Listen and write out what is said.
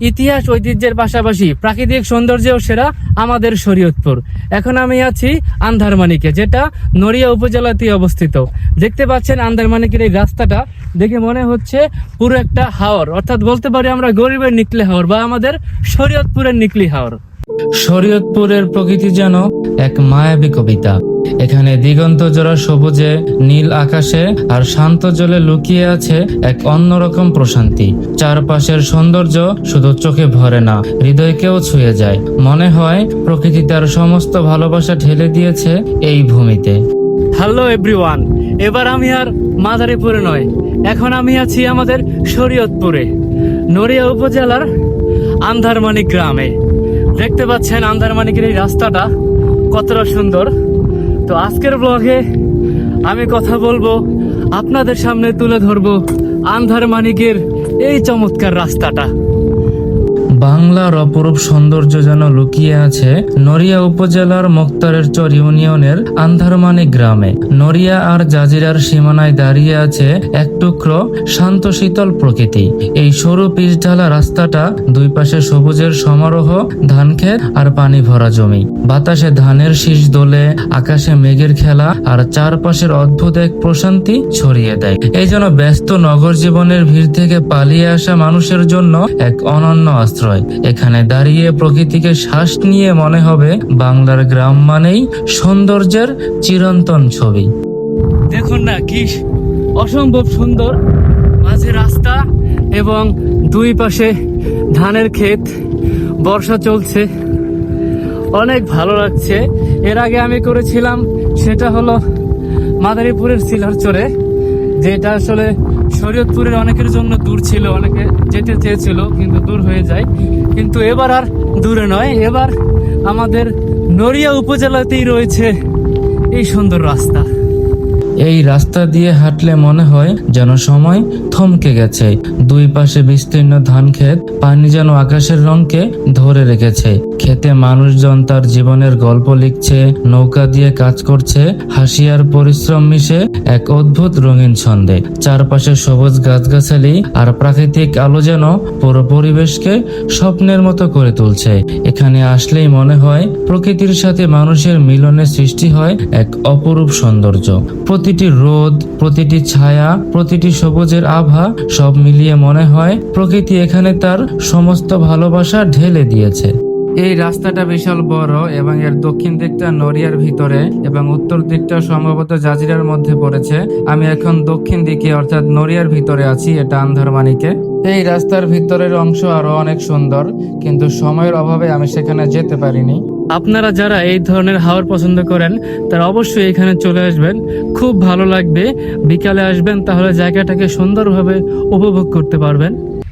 ইতিহাস ঐতিহ্যের পাশাপাশি প্রাকৃতিক সৌন্দর্যেও সেরা আমাদের শরীয়তপুর। এখন আমি আছি আন্ধারমানিকে, যেটা নড়িয়া উপজেলাতেই অবস্থিত। দেখতে পাচ্ছেন আন্ধারমানিকের এই রাস্তাটা, দেখে মনে হচ্ছে পুরো একটা হাওর। অর্থাৎ বলতে পারি আমরা গরিবের নিকলে হাওর বা আমাদের শরীয়তপুরের নিকলি হাওর। শরীয়তপুরের প্রকৃতি যেন এক মায়াবী কবিতা। এখানে দিগন্ত জোড়া সবুজে, নীল আকাশে আর শান্ত জলে লুকিয়ে আছে এক অন্যরকম প্রশান্তি। চারপাশের সৌন্দর্য শুধু চোখে ভরে না, হৃদয়কেও ছুঁয়ে যায়। মনে হয় প্রকৃতি তার সমস্ত ভালোবাসা ঢেলে দিয়েছে এই ভূমিতে। হ্যালো এভরিওয়ান এবার আমি আর মাদারীপুরে নয়, এখন আমি আছি আমাদের শরীয়তপুরে, নড়িয়া উপজেলার আন্ধারমানিক গ্রামে। দেখতে পাচ্ছেন আন্দারমানিকের এই রাস্তাটা কতটা সুন্দর। তো আজকের ব্লগে আমি কথা বলব, আপনাদের সামনে তুলে ধরবো আন্ধারমানিকের এই চমৎকার রাস্তাটা। বাংলার অপরূপ সৌন্দর্য যেন লুকিয়ে আছে নড়িয়া উপজেলার মুক্তারের চর ইউনিয়নের আন্ধারমানিক গ্রামে। নড়িয়া আর জাজিরার সীমানায় দাঁড়িয়ে আছে এক টুকরো শান্ত শীতল প্রকৃতি। এই সরু পিচঢালা রাস্তাটা দুই পাশে সবুজের সমারোহ ধান ক্ষেত আর পানি ভরা জমি। বাতাসে ধানের শীষ দোলে, আকাশে মেঘের খেলা আর চারপাশের অদ্ভুত এক প্রশান্তি ছড়িয়ে দেয়। এই যেন ব্যস্ত নগর জীবনের ভিড় থেকে পালিয়ে আসা মানুষের জন্য এক অনন্য আশ্রয়। এখানে দাঁড়িয়ে প্রকৃতিকে শ্বাস নিয়ে মনে হবে বাংলার গ্রাম মানেই সৌন্দর্যের চিরন্তন ছবি। দেখুন না, কি অসম্ভব সুন্দর মাঝে রাস্তা এবং দুই পাশে ধানের ক্ষেত। বর্ষা চলছে। অনেক ভালো লাগছে। এর আগে আমি করেছিলাম, সেটা হলো মাদারীপুরের সিলারচরে যেটা আসলে শরীয়তপুরের অনেকের জন্য দূর ছিল, অনেকে যেতে চেয়েছিল, কিন্তু দূর হয়ে যায়। কিন্তু এবার আর দূরে নয়, এবার আমাদের নড়িয়া উপজেলাতেই রয়েছে এই সুন্দর রাস্তা। এই রাস্তা দিয়ে হাঁটলে মনে হয় যেন সময় থমকে গেছে। দুই পাশে বিস্তীর্ণ ধান ক্ষেত পানি যেন আকাশের রংকে ধরে রেখেছে। খেতে মানুষজন তার জীবনের গল্প লিখছে, নৌকা দিয়ে কাজ করছে, হাসি আর পরিশ্রম মিশে এক অদ্ভুত রঙিন ছন্দে। চারপাশে সবুজ গাছগাছালি আর প্রাকৃতিক আলো যেন পুরো পরিবেশকে স্বপ্নের মতো করে তুলছে। এখানে আসলেই মনে হয় প্রকৃতির সাথে মানুষের মিলনে সৃষ্টি হয় এক অপরূপ সৌন্দর্য। প্রতিটি রোদ, প্রতিটি ছায়া, প্রতিটি সবুজের আভা সব মিলিয়ে মনে হয় প্রকৃতি এখানে তার সমস্ত ভালোবাসা ঢেলে দিয়েছে। এই রাস্তাটা বিশাল বড় এবং এর দক্ষিণ দিকটা নড়িয়ার ভিতরে এবং উত্তর দিকটা সম্ভবত জাজিরার মধ্যে পড়েছে। আমি এখন দক্ষিণ দিকে, অর্থাৎ নড়িয়ার ভিতরে আছি, এটা আন্ধারমানিকে। এই রাস্তার ভিতরের অংশ আরও অনেক সুন্দর, কিন্তু সময়ের অভাবে আমি সেখানে যেতে পারিনি। আপনারা যারা এই ধরনের হাওয়ার পছন্দ করেন, তারা অবশ্যই এখানে চলে আসবেন। খুব ভালো লাগবে। বিকালে আসবেন, তাহলে জায়গাটাকে সুন্দরভাবে উপভোগ করতে পারবেন।